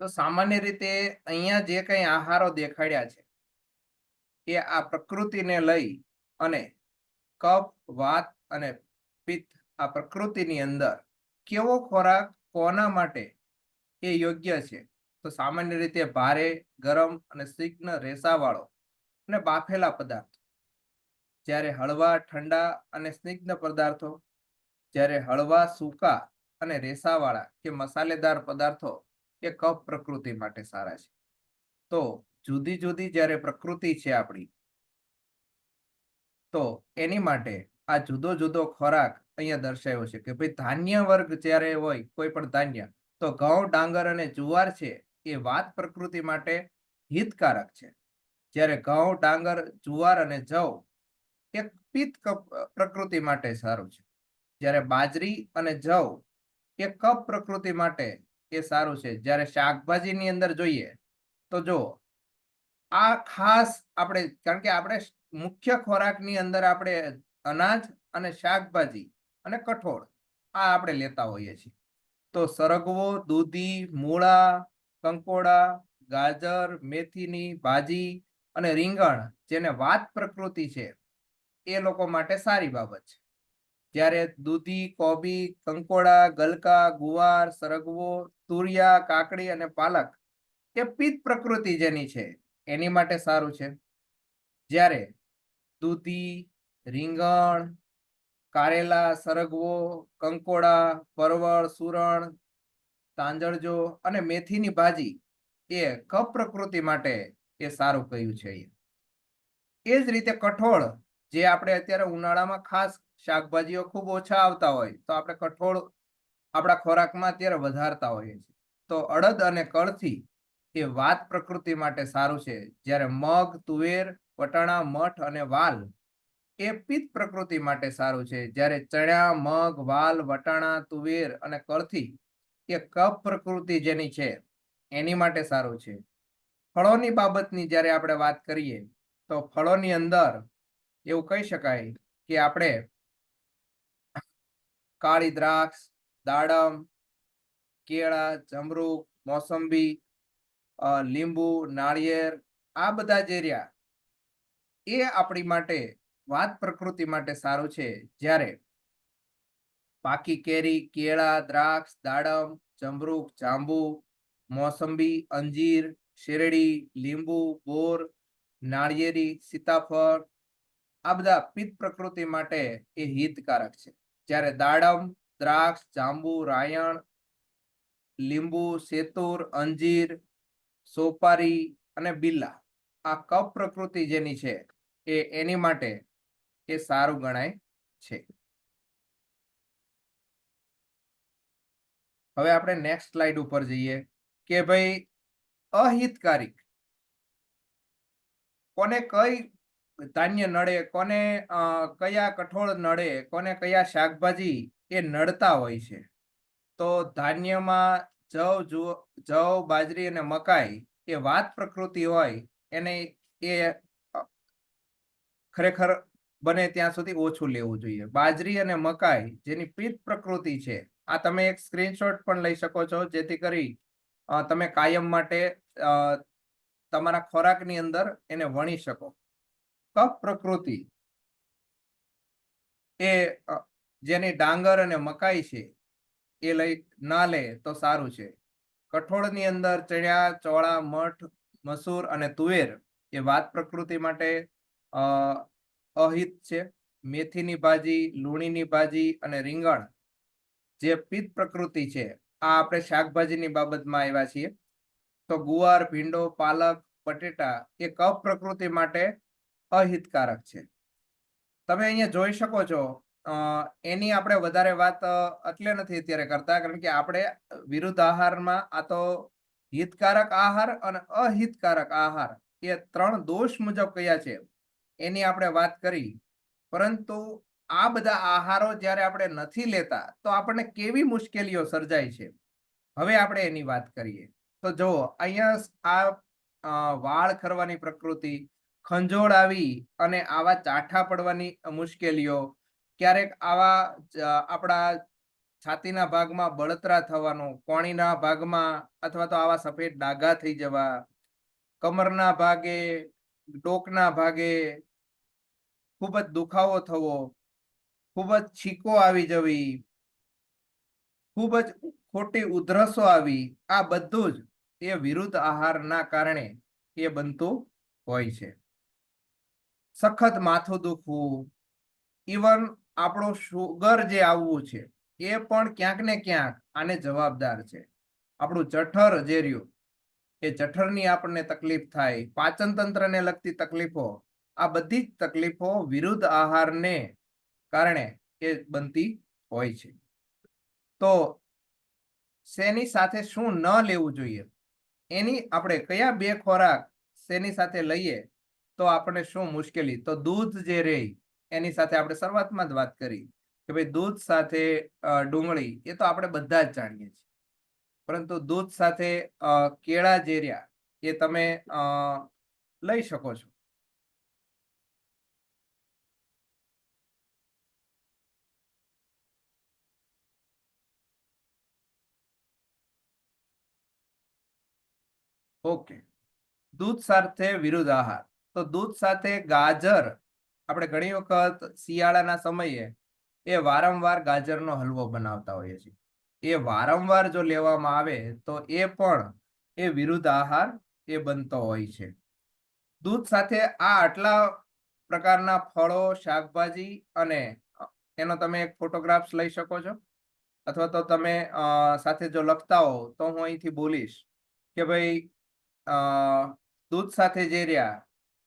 તો સામાન્ય રીતે અહીંયા જે કંઈ આહારો દેખાડ્યા છે, એ આ પ્રકૃતિને લઈ અને કફ વાત અને પિત્ત આ પ્રકૃતિની અંદર કેવો ખોરાક કોના માટે એ યોગ્ય છે? તો સામાન્ય રીતે ભારે, ગરમ અને શીઘ્ન રેસાવાળો અને બાફેલા પદાર્થો. જ્યારે હળવા, ઠંડા અને સ્નિગ્ધ પદાર્થો, જ્યારે હળવા, સૂકા અને રેસાવાળા કે મસાલેદાર પદાર્થો એ કફ પ્રકૃતિ માટે સારા છે. તો જુદી જુદી જ્યારે પ્રકૃતિ છે આપણી, તો એની માટે આ જુદો જુદો ખોરાક અહીંયા દર્શાવ્યો છે કે ભાઈ ધાન્ય વર્ગ જ્યારે હોય, કોઈ પણ ધાન્ય, તો ઘઉં, ડાંગર અને જુવાર છે એ વાત પ્રકૃતિ માટે હિતકારક છે. જ્યારે ઘઉં, ડાંગર, જુવાર અને જવ એ પિત્ત પ્રકૃતિ માટે સારું છે. જ્યારે બાજરી અને જવ એ કપ પ્રકૃતિ માટે એ સારું છે. જ્યારે શાકભાજીની અંદર જોઈએ તો જો આ ખાસ આપણે, કારણ કે આપણે મુખ્ય ખોરાકની અંદર આપણે અનાજ અને શાકભાજી અને કઠોળ આ આપણે લેતા હોઈએ છીએ. તો સરગવો, દૂધી, મૂળા, કંકોડા, ગાજર, મેથીની ભાજી અને રીંગણ, જેને વાત પ્રકૃતિ છે, એ લોકો માટે સારી બાબત છે. જ્યારે દૂધી, કોબી, કંકોડા, ગલકા, ગુવાર, સરગવો, તુરિયા, કાકડી અને પાલક એ પિત્ત પ્રકૃતિ જેની છે, એની માટે સારું છે. જ્યારે દૂધી, રીંગણ, કારેલા, સરગવો, કંકોડા, પરવળ, સુરણ, તાંજળજો અને મેથીની ભાજી એ કફ પ્રકૃતિ માટે એ સારું કહ્યું છે એ જ રીતે કઠોળ જે આપણે અત્યારે ઉનાળામાં ખાસ શાકભાજીઓ ખૂબ ઓછા આવતા હોય તો આપણે કઠોળ આપણા ખોરાકમાં અત્યારે વધારતા હોઈએ છીએ. તો અડદ અને કળથી એ વાત પ્રકૃતિ માટે સારું છે. જ્યારે મગ, તુવેર, વટાણા, મઠ અને વાલ એ પિત્ત પ્રકૃતિ માટે સારું છે. જ્યારે ચણા, મગ, વાલ, વટાણા, તુવેર અને કળથી એ કફ પ્રકૃતિ જેની છે એની માટે સારું છે. ફળોની બાબતની જ્યારે આપણે વાત કરીએ તો ફળોની અંદર એવું કહી શકાય કે આપણે કાળી દ્રાક્ષ, દાડમ, કેળા જમરૂક મોસંબી લીંબુ, નાળિયેર, આ બધા જે રહ્યા, એ આપણી માટે વાત પ્રકૃતિ માટે સારું છે. જ્યારે પાકી કેરી, કેળા, દ્રાક્ષ, દાડમ જમરૂક જાંબુ, મોસંબી, અંજીર, શેરડી, લીંબુ, બોર, નાળિયેરી, સીતાફળ, આ બધા પિત્ત પ્રકૃતિ માટે એ હિતકારક છે. જ્યારે દાડમ, દ્રાક્ષ, જાંબુ, રાયણ, લીંબુ, સેતુર, અંજીર, સોપારી અને બિલ્લા આ કપ પ્રકૃતિ જેની છે એ એની માટે એ સારું ગણાય છે. હવે આપણે નેક્સ્ટ સ્લાઇડ ઉપર જઈએ કે ભાઈ અહિતકારી કોને કઈ ધાન્ય નડે કોને કયા કઠોળ નડે કોને કયા શાકભાજી એ નડતા હોય છે? તો ધાન્યમાં જવ જુઓ- જવ, બાજરી અને મકાઈ એ વાત પ્રકૃતિ હોય, એને એ ખરેખર બને ત્યાં સુધી ઓછું લેવું જોઈએ. બાજરી અને મકાઈ જેની પિત્ત પ્રકૃતિ છે, આ તમે એક સ્ક્રીનશોટ પણ લઈ શકો છો, જેથી કરી તમે કાયમ માટે તમારા ખોરાકની અંદર એને વણી શકો. કફ પ્રકૃતિ એ જેની ડાંગર અને મકાઈ છે, એ લઈ ના લે તો સારું છે. કઠોળની અંદર ચણ્યા, ચોળા, મઠ, મસૂર અને તુવેર એ વાત પ્રકૃતિ માટે અહિત છે. મેથીની ભાજી, લૂણીની ભાજી અને રીંગણ જે પિત્ત પ્રકૃતિ છે. આ આપણે શાકભાજીની બાબતમાં આવ્યા છીએ. તો ગુવાર, ભીંડો, પાલક બટેટા એ કફ પ્રકૃતિ માટે અહિતકારક છે. તમે અહીંયા જોઈ શકો છો એની આપણે વધારે વાત એટલે નથી અત્યારે કરતા, કારણ કે આપણે વિરુદ્ધ આહારમાં આ તો હિતકારક આહાર અને અહિતકારક આહાર એ ત્રણ દોષ મુજબ કયા છે, એની આપણે વાત કરી. પરંતુ આ બધા આહારો જ્યારે આપણે નથી લેતા, તો આપણને કેવી મુશ્કેલીઓ સર્જાય છે? હવે આપણે એની વાત કરીએ. તો જુઓ, અહીંયા આ વાળ ખરવાની પ્રકૃતિ ખંજોળ આવી અને આવા ચાઠા પડવાની મુશ્કેલીઓ, ક્યારેક આવા આપણા છાતીના ભાગમાં બળતરા થવાનું કોણીના ભાગમાં અથવા તો આવા સફેદ ડાઘા થઈ જવા, કમરના ભાગે, ટોકના ભાગે ખૂબ જ દુખાવો થવો, ખૂબ જ છીકો આવી જવી, ખૂબ જ ખોટી ઉધરસો આવી, આ બધું જ એ વિરુદ્ધ આહારના કારણે એ બનતું હોય છે. સખત માથું દુખવું ઇવન આપણું શુગર જે આવવું છે, એ પણ ક્યાંક ને ક્યાંક આને જવાબદાર છે. આપણું જઠર જે રહ્યું, એ જઠરની આપણને તકલીફ થાય, પાચન તંત્રને લગતી તકલીફો, આ બધી જ તકલીફો વિરુદ્ધ આહારને કારણે એ બનતી હોય છે. તો શેની સાથે શું ન લેવું જોઈએ? એની આપણે કયા બે ખોરાક શેની સાથે લઈએ? તો આપણને શું મુશ્કેલી? તો દૂધ જે રહી એની સાથે આપણે શરૂઆતમાં જ વાત કરી કે ભાઈ દૂધ સાથે ડુંગળી એ તો આપણે બધા જ જાણીએ છીએ. પરંતુ દૂધ સાથે કેળા જે રહ્યા એ તમે લઈ શકો છો. ઓકે. દૂધ સાથે વિરુદ્ધ આહાર. તો દૂધ સાથે ગાજર, આપણે ઘણી વખત શિયાળાના સમયે એ વારંવાર ગાજરનો હલવો બનાવતા હોઈએ છીએ. એ વારંવાર જો લેવામાં આવે તો એ પણ એ વિરુદ્ધ આહાર એ બનતો હોય છે. દૂધ સાથે આ આટલા પ્રકારના ફળો, શાકભાજી અને એનો તમે એક ફોટોગ્રાફ્સ લઈ શકો છો. અથવા તો તમે સાથે જો લખતા હો તો હું અહીંથી બોલીશ કે ભાઈ દૂધ સાથે જે રહ્યા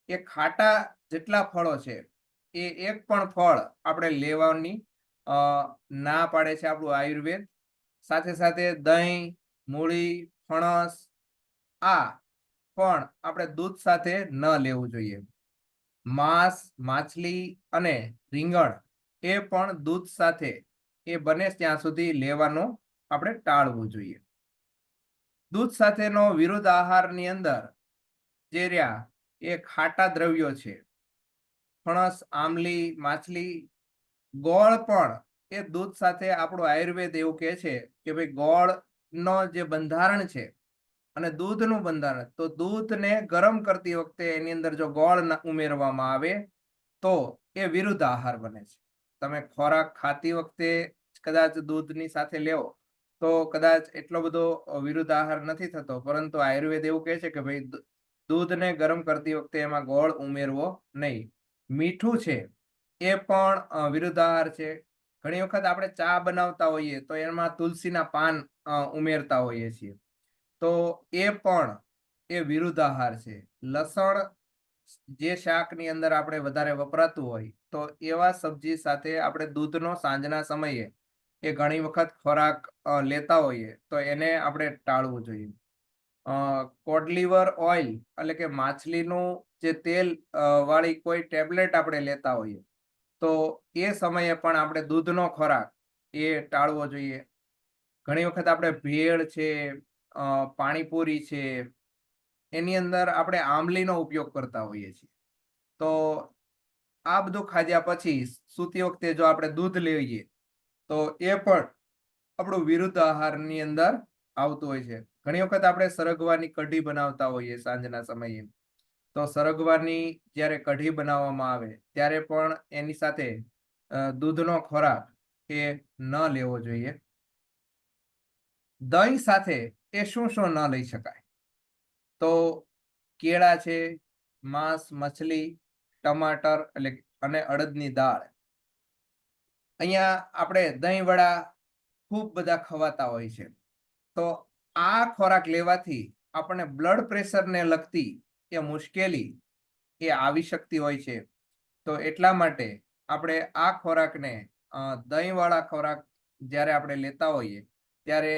એ ખાટા જેટલા ફળો છે, એ એક પણ ફળ આપણે લેવાની ના પાડે છે આપણું આયુર્વેદ. સાથે સાથે દહીં, મૂળી, ફણસ, આ પણ આપણે દૂધ સાથે ન લેવું જોઈએ. માંસ, માછલી અને રીંગણ એ પણ દૂધ સાથે એ બને ત્યાં સુધી લેવાનું આપણે ટાળવું જોઈએ. દૂધ સાથેનો વિરુદ્ધ આહારની અંદર જે રહ્યા એ ખાટા દ્રવ્યો છે. ફણસ આમલી માછલી, ગોળ પણ એ દૂધ સાથે આપણું આયુર્વેદ એવું કહે છે કે ભાઈ ગોળનો જે બંધારણ છે અને દૂધનું બંધારણ, તો દૂધને ગરમ કરતી વખતે એની અંદર જો ગોળ ઉમેરવામાં આવે, તો એ વિરુદ્ધ આહાર બને છે. તમે ખોરાક ખાતી વખતે કદાચ દૂધની સાથે લેવો, તો કદાચ એટલો બધો વિરુદ્ધ આહાર નથી થતો, પરંતુ આયુર્વેદ એવું કહે છે કે ભાઈ દૂધને ગરમ કરતી વખતે એમાં ગોળ ઉમેરવો નહીં. મીઠું છે, એ પણ વિરુદ્ધાહાર છે. ઘણી વખત આપણે ચા બનાવતા હોઈએ તો એમાં તુલસીના પાન ઉમેરતા હોઈએ છીએ. તો એ પણ, એ વિરુદ્ધ આહાર છે. લસણ જે શાકની અંદર આપણે વધારે વપરાતું હોય તો એવા સબ્જી સાથે આપણે દૂધનો સાંજના સમયે એ ઘણી વખત ખોરાક લેતા હોઈએ તો એને આપણે ટાળવું જોઈએ. કોડ લીવર ઓઇલ એટલે કે માછલીનું જે તેલ વાળી કોઈ ટેબ્લેટ આપણે લેતા હોઈએ, તો એ સમયે પણ આપણે દૂધનો ખોરાક એ ટાળવો જોઈએ. ઘણી વખત આપણે ભેળ છે પાણીપુરી છે, એની અંદર આપણે આમલીનો ઉપયોગ કરતા હોઈએ છીએ. તો આ બધું ખાધ્યા પછી સૂતી વખતે જો આપણે દૂધ લઈએ, તો એ પણ આપણું વિરુદ્ધ આહારની અંદર આવતું હોય છે. ઘણી વખત આપણે સરગવાની કઢી બનાવતા હોઈએ સાંજના સમયે. તો સરગવાની જ્યારે કઢી બનાવવામાં આવે, ત્યારે પણ એની સાથે દૂધનો ખોરાક એ ન લેવો જોઈએ. દહીં સાથે એ શું શું ન લઈ શકાય? તો કેળા છે, માંસ, મછલી, ટમાટર એટલે અને અડદની દાળ. અહીંયા આપણે દહીં વડા ખૂબ બધા ખવાતા હોય છે. તો આ ખોરાક લેવાથી આપણને બ્લડ પ્રેશરને લગતી એ મુશ્કેલી એ આવી શકતી હોય છે. તો એટલા માટે આપણે આ ખોરાકને દહીંવાળા ખોરાક જ્યારે આપણે લેતા હોઈએ, ત્યારે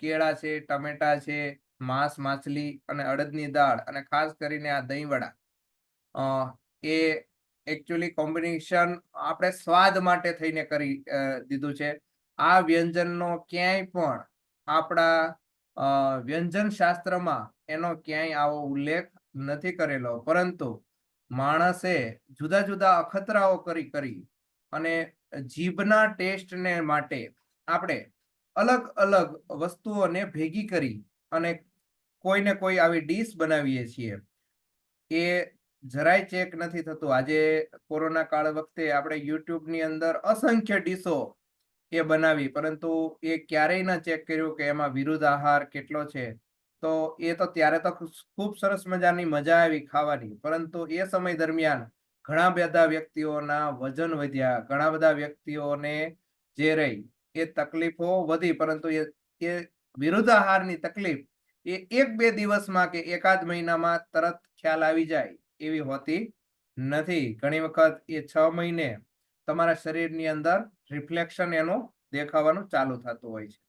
કેળા છે, ટમેટા છે, માંસ, માછલી અને અડદની દાળ અને ખાસ કરીને આ દહીંવડા એ એકચ્યુઅલી કોમ્બિનેશન આપણે સ્વાદ માટે થઈને કરી દીધું છે. આ વ્યંજનનો ક્યાંય પણ આપણા વ્યંજન શાસ્ત્રમાં એનો ક્યાંય આવો ઉલ્લેખ નથી કરેલો. પરંતુ માણસે જુદા જુદા અખતરાઓ કરી કરી અને જીભના ટેસ્ટને માટે આપણે અલગ અલગ વસ્તુઓને ભેગી કરી અને કોઈને કોઈ આવી ડીશ બનાવીએ છીએ. એ જરાય ચેક નથી થતું. આજે કોરોના કાળ વખતે આપણે યુટ્યુબની અંદર અસંખ્ય ડીશો એ બનાવી, પરંતુ એ ક્યારેય ન ચેક કર્યું કે એમાં વિરુદ્ધ આહાર કેટલો છે. તો એ તો ત્યારે તો ખૂબ સરસ મજાની મજા આવી ખાવાની. પરંતુ એ સમય દરમિયાન ઘણા બધા વ્યક્તિઓના વજન વધ્યા. ઘણા બધા વ્યક્તિઓને જે રહી, એ તકલીફો વધી, પરંતુ એ એ વિરુદ્ધ આહારની તકલીફ એ એક બે દિવસમાં કે એકાદ મહિનામાં તરત ખ્યાલ આવી જાય એવી હોતી નથી. ઘણી વખત એ છ મહિને તમારા શરીરની અંદર રિફ્લેક્શન એનું દેખાવાનું ચાલુ થતું હોય છે.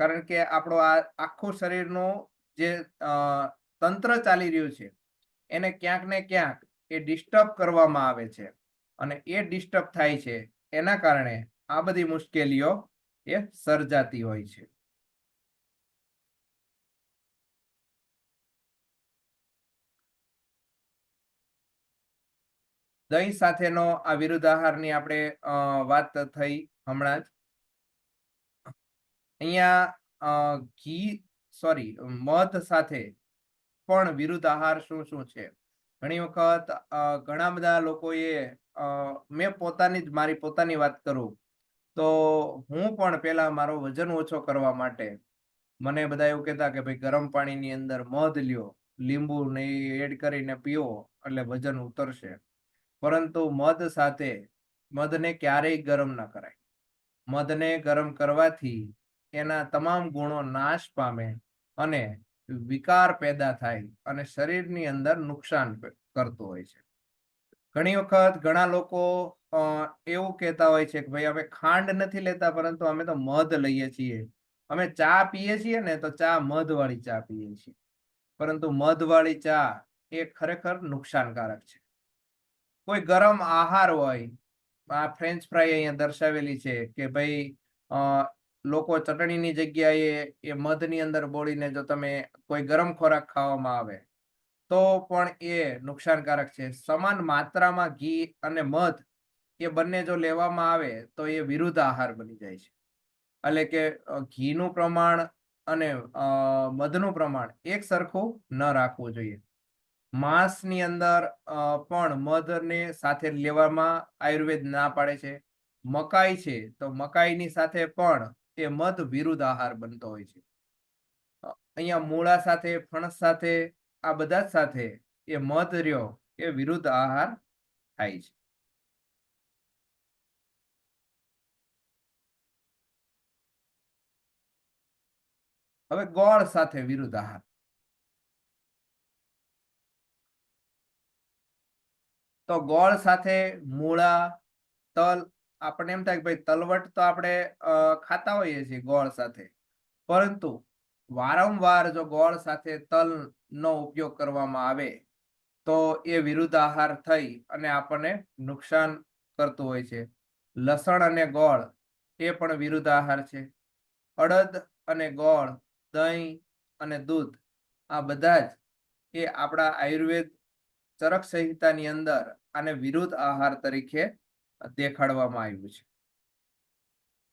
કારણ કે આપણો આ આખું શરીરનું જે તંત્ર ચાલી રહ્યું છે, એને ક્યાંક ને ક્યાંક એ ડિસ્ટર્બ કરવામાં આવે છે. અને એ ડિસ્ટર્બ થાય છે, એના કારણે આ બધી મુશ્કેલીઓ એ સર્જાતી હોય છે. દહીં સાથેનો આ વિરુદ્ધ આહારની આપણે વાત થઈ હમણાં જ. અહીંયા ઘી, સોરી, મધ સાથે પણ વિરુદ્ધ આહાર શું શું છે? ઘણી વખત ઘણા બધા લોકોએ મેં પોતાની જ, મારી પોતાની વાત કરું, તો હું પણ પેલા મારો વજન ઓછો કરવા માટે મને બધા એવું કહેતા કે ભાઈ, ગરમ પાણીની અંદર મધ લ્યો, લીંબુ ને એડ કરીને પીઓ, એટલે વજન ઉતરશે. પરંતુ મધ સાથે, મધને ક્યારેય ગરમ ન કરાય. મધને ગરમ કરવાથી એના તમામ ગુણો નાશ પામે અને વિકાર પેદા થાય અને શરીરની અંદર નુકસાન કરતો હોય છે. ઘણી વખત ઘણા લોકો એવું કહેતા હોય છે કે ભાઈ, અમે ખાંડ નથી લેતા, પરંતુ અમે તો મધ લઈએ છીએ. અમે ચા પીએ છીએ ને તો ચા મધ વાળી ચા પીએ છીએ. પરંતુ મધ વાળી ચા એ ખરેખર નુકસાનકારક છે. કોઈ ગરમ આહાર હોય, આ ફ્રેન્ચ ફ્રાય અહીંયા દર્શાવેલી છે કે ભાઈ લોકો ચટણીની જગ્યાએ એ મધની અંદર બોળીને જો તમે કોઈ ગરમ ખોરાક ખાવામાં આવે, તો પણ એ નુકસાનકારક છે. સમાન માત્રામાં ઘી અને મધ એ બંને જો લેવામાં આવે, તો એ વિરુદ્ધ આહાર બની જાય છે. એટલે કે ઘીનું પ્રમાણ અને મધનું પ્રમાણ એક સરખું ન રાખવું જોઈએ. માંસની અંદર પણ મધને સાથે લેવામાં આયુર્વેદ ના પાડે છે. મકાઈ છે, તો મકાઈની સાથે પણ એ મધ વિરુદ્ધ આહાર બનતો હોય છે. અહીંયા મૂળા સાથે, ફણસ સાથે, આ બધા સાથે એ મધ રહ્યો, એ વિરુદ્ધ આહાર થાય છે. હવે ગોળ સાથે વિરુદ્ધ આહાર. તો ગોળ સાથે મૂળા, તલ, આપણને એમ થાય કે ભાઈ તલવટ તો આપણે ખાતા હોઈએ છીએ ગોળ સાથે. પરંતુ વારંવાર જો ગોળ સાથે તલનો ઉપયોગ કરવામાં આવે, તો એ વિરુદ્ધ આહાર થઈ અને આપણને નુકસાન કરતું હોય છે. લસણ અને ગોળ એ પણ વિરુદ્ધ આહાર છે. અડદ અને ગોળ, દહીં અને દૂધ આ બધા જ એ આપણા આયુર્વેદ ચરક સંહિતાની અંદર આને વિરુદ્ધ આહાર તરીકે દેખાડવામાં આવ્યું છે.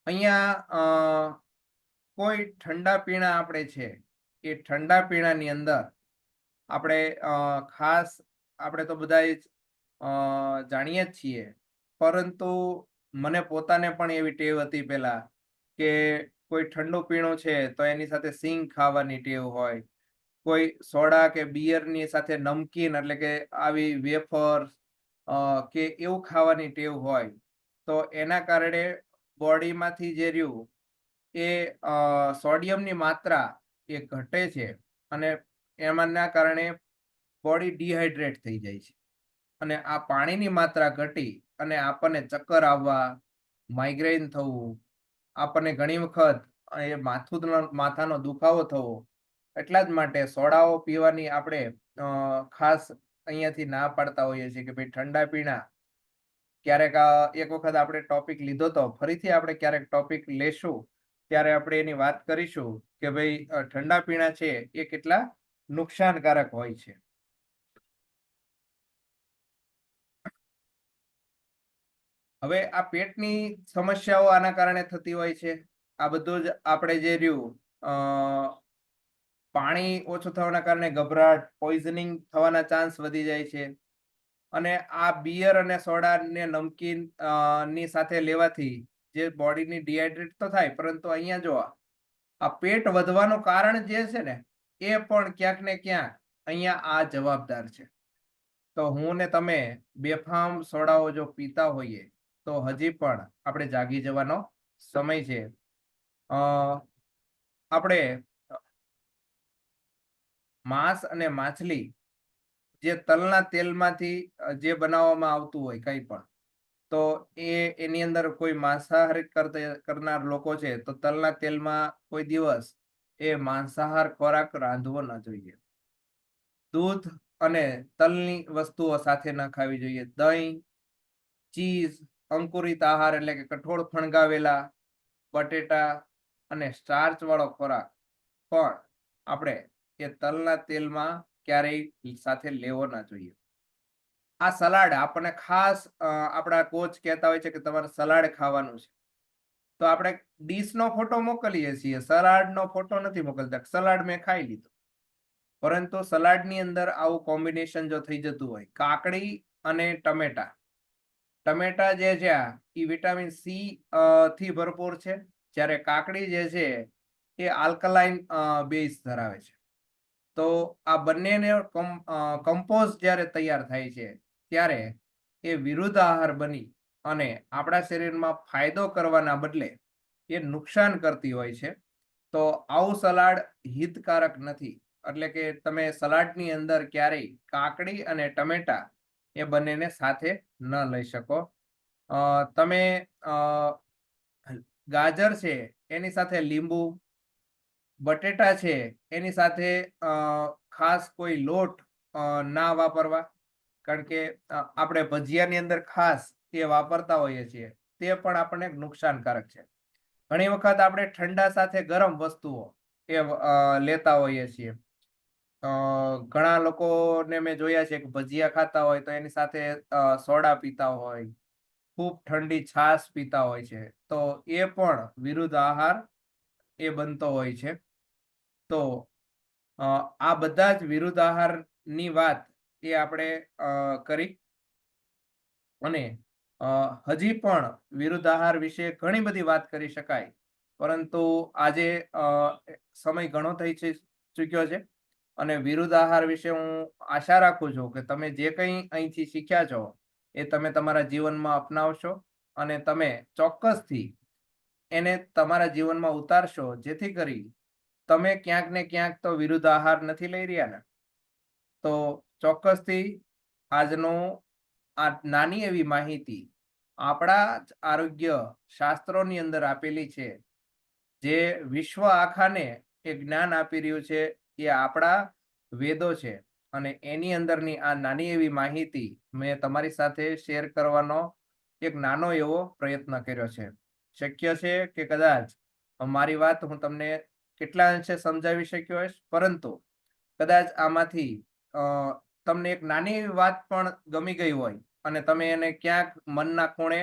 અહીંયા કોઈ ઠંડા પીણા આપણે છે, એ ઠંડા પીણાની અંદર આપણે ખાસ આપણે તો બધા જ જાણીએ જ છીએ. પરંતુ મને પોતાને પણ એવી ટેવ હતી પેલા કે કોઈ ઠંડો પીણો છે તો એની સાથે સિંગ ખાવાની ટેવ હોય કોઈ સોડા કે બિયરની સાથે નમકીન એટલે કે આવી વેફર કે એવું ખાવાની ટેવ હોય, તો એના કારણે બોડીમાંથી જે રહ્યું એ સોડિયમની માત્રા એ ઘટે છે અને એમાંના કારણે બોડી ડિહાઇડ્રેટ થઈ જાય છે. અને આ પાણીની માત્રા ઘટી અને આપણને ચક્કર આવવા, માઇગ્રેન થવું, આપણને ઘણી વખત એ માથું માથાનો દુખાવો થવો એટલા જ માટે સોડાઓ પીવાની આપણે ખાસ અહીંયાથી ના પાડતા હોઈએ છીએ કે ભાઈ ઠંડા પીણા. ક્યારેક એક વખત આપણે ટોપિક લીધો તો ફરીથી આપણે ક્યારેક ટોપિક લેશું, ત્યારે આપણે એની વાત કરીશું કે ભાઈ ઠંડા પીણા છે એ કેટલા નુકસાનકારક હોય છે. હવે આ પેટની સમસ્યાઓ આના કારણે થતી હોય છે. આ બધું જ આપણે જે રહ્યું પાણી ઓછું થવાના કારણે ગભરાટ પોઈઝનિંગ થવાના ચાન્સ વધી જાય છે. અને આ બિયર અને સોડા ને નમકીનની સાથે લેવાથી જે બોડીની ડિહાઇડ્રેટ તો થાય, પરંતુ અહીંયા જો આ પેટ વધવાનું કારણ જે છે ને, એ પણ ક્યાંક ને ક્યાંક અહીંયા આ જવાબદાર છે. તો હું ને તમે બેફામ સોડાઓ જો પીતા હોઈએ, તો હજી પણ આપણે જાગી જવાનો સમય છે. આપણે માંસ અને માછલી જે તલના તેલમાંથી જે બનાવવામાં આવતું હોય કંઈ પણ, તો એ એની અંદર કોઈ માંસાહારી કરનાર લોકો છે, તો તલના તેલમાં કોઈ દિવસ એ માંસાહાર ખોરાક રાંધવો ન જોઈએ. દૂધ અને તલની વસ્તુઓ સાથે ન ખાવી જોઈએ. દહીં, ચીઝ, અંકુરિત આહાર એટલે કે કઠોળ ફણગાવેલા બટેટા અને સ્ટાર્ચ વાળો ખોરાક પણ આપણે એ તલના તેલમાં ક્યારેય સાથે લેવો ના જોઈએ. આ સલાડ આપણને ખાસ આપણા કોચ કહેતા હોય છે કે તમારે સલાડ ખાવાનું છે. તો આપણે ડીશનો ફોટો મોકલીએ છીએ. સલાડનો ફોટો નથી મોકલતા. સલાડ મેં ખાઈ લીધો. પરંતુ સલાડની અંદર આવું કોમ્બિનેશન જો થઈ જતું હોય, કાકડી અને ટમેટા. ટમેટા જે છે એ વિટામિન સી થી ભરપૂર છે. જ્યારે કાકડી જે છે એ આલ્કલાઇન બેઝ ધરાવે છે. તો આ બંનેને કમ્પોઝ જ્યારે તૈયાર થાય છે, ત્યારે એ વિરુદ્ધ આહાર બની અને આપણા શરીરમાં ફાયદો કરવાના બદલે એ નુકસાન કરતી હોય છે. તો આવું સલાડ હિતકારક નથી. એટલે કે તમે સલાડની અંદર ક્યારેય કાકડી અને ટમેટા એ બંનેને સાથે ન લઈ શકો. તમે ગાજર છે, એની સાથે લીંબુ બટેટા છે, એની સાથે ખાસ કોઈ લોટ ના વાપરવા. કારણ કે આપણે ભજીયાની અંદર ખાસ એ વાપરતા હોઈએ છીએ, તે પણ આપણને નુકસાનકારક છે. ઘણી વખત આપણે ઠંડા સાથે ગરમ વસ્તુઓ એ લેતા હોઈએ છીએ. ઘણા લોકોને મેં જોયા છે કે ભજીયા ખાતા હોય તો એની સાથે સોડા પીતા હોય, ખૂબ ઠંડી છાશ પીતા હોય છે. તો એ પણ વિરુદ્ધ આહાર એ બનતો હોય છે. તો આ બધા જ વિરુદ્ધ આહારની વાત એ આપણે કરી. અને હજી પણ વિરુદ્ધ આહાર વિશે ઘણી બધી વાત કરી શકાય. પરંતુ આજે સમય ઘણો થઈ ચૂક્યો છે. અને વિરુદ્ધ આહાર વિશે હું આશા રાખું છું કે તમે જે કંઈ અહીંથી શીખ્યા છો, એ તમે તમારા જીવનમાં અપનાવશો અને તમે ચોક્કસથી એને તમારા જીવનમાં ઉતારશો, જેથી કરી તમે ક્યાંક ને ક્યાંક તો વિરુદ્ધ આહાર નથી લઈ રહ્યા ને? તો ચોક્કસથી આજનો આ નાની એવી માહિતી આપણા જ આરોગ્ય શાસ્ત્રોની અંદર આપેલી છે. જે વિશ્વ આખાને એ જ્ઞાન આપી રહ્યું છે, એ આપણા વેદો છે. અને એની અંદરની આ નાની એવી માહિતી મેં તમારી સાથે શેર કરવાનો એક નાનો એવો પ્રયત્ન કર્યો છે. શક્ય છે કે કદાચ મારી વાત હું તમને કેટલા અંશે સમજાવી શક્યો હોઈશ? પરંતુ કદાચ આમાંથી તમને એક નાની વાત પણ ગમી ગઈ હોય અને તમે એને ક્યાંક મનના ખૂણે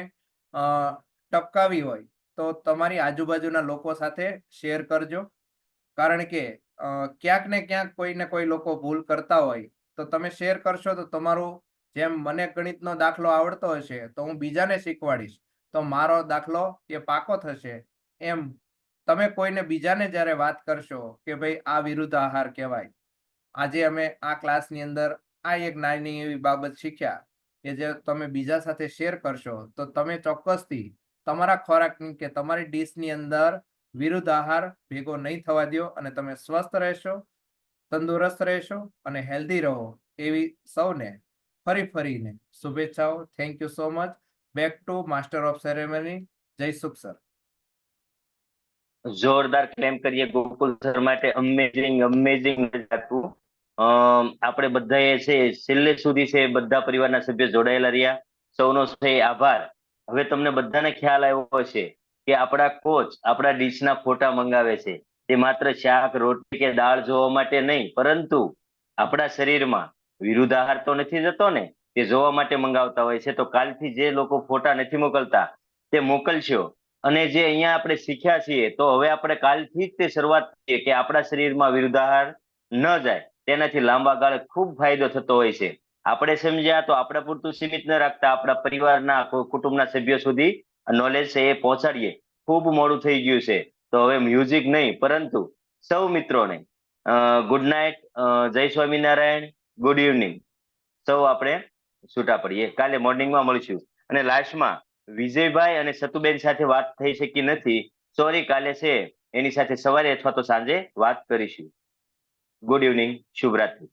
ટપકાવી હોય, તો તમારી આજુબાજુના લોકો સાથે શેર કરજો. કારણ કે ક્યાંક ને ક્યાંક કોઈ ને કોઈ લોકો ભૂલ કરતા હોય, તો તમે શેર કરશો તો તમારું જેમ મને ગણિતનો દાખલો આવડતો હશે, તો હું બીજાને શીખવાડીશ. તો મારો દાખલો એ પાકો થશે, એમ તમે કોઈને બીજાને જ્યારે વાત કરશો કે ભાઈ આ વિરુદ્ધ આહાર કહેવાય, આજે અમે આ ક્લાસની અંદર આ એક નાની એવી બાબત શીખ્યા કે જે તમે બીજા સાથે શેર કરશો, તો તમે ચોક્કસથી તમારા ખોરાકની કે તમારી ડીશની અંદર વિરુદ્ધ આહાર ભેગો નહીં થવા દો અને તમે સ્વસ્થ રહેશો, તંદુરસ્ત રહેશો અને હેલ્ધી રહો એવી સૌને ફરી ફરીને શુભેચ્છાઓ. Thank you so much back to master of ceremony Jaysukh sir. જોરદાર ક્લેમ કરીએ ગોકુલ સર માટે. અમેઝિંગ અમેઝિંગ હતું આપણે બધાએ છે, છેલ્લે સુધી છે, બધા પરિવારના સભ્યો જોડાયેલા રહ્યા. સૌનો છે આભાર. હવે તમને બધાને ખ્યાલ આવ્યો હશે કે આપણા કોચ આપણા ડીશના ફોટા મંગાવે છે. તે માત્ર શાક, રોટલી કે દાળ જોવા માટે નહીં, પરંતુ આપણા શરીરમાં વિરુદ્ધ આહાર તો નથી જતો ને? તે જોવા માટે મંગાવતા હોય છે. તો કાલથી જે લોકો ફોટા નથી મોકલતા, તે મોકલશો. અને જે અહીંયા આપણે શીખ્યા છીએ, તો હવે આપણે કાલથી જ તે શરૂઆત કરીએ કે આપણા શરીરમાં વિરુદ્ધાહાર ન જાય, તેનાથી લાંબા ગાળે ખૂબ ફાયદો થતો હોય છે. આપણે સમજ્યા તો આપણે પૂરતું સીમિત ન રાખતા આપણા પરિવારના કુટુંબના સભ્યો સુધી નોલેજ છે એ પહોંચાડીએ. ખૂબ મોડું થઈ ગયું છે. તો હવે મ્યુઝિક નહીં, પરંતુ સૌ મિત્રોને ગુડ નાઇટ જય સ્વામિનારાયણ ગુડ ઇવનિંગ સૌ આપણે છૂટા પડીએ. કાલે મોર્નિંગમાં મળીશું. અને લાસ્ટમાં વિજયભાઈ અને સતુબેન સાથે વાત થઈ શકી નથી. સોરી કાલે છે. એની સાથે સવારે અથવા તો સાંજે વાત કરીશું. Good evening શુભરાત્રી.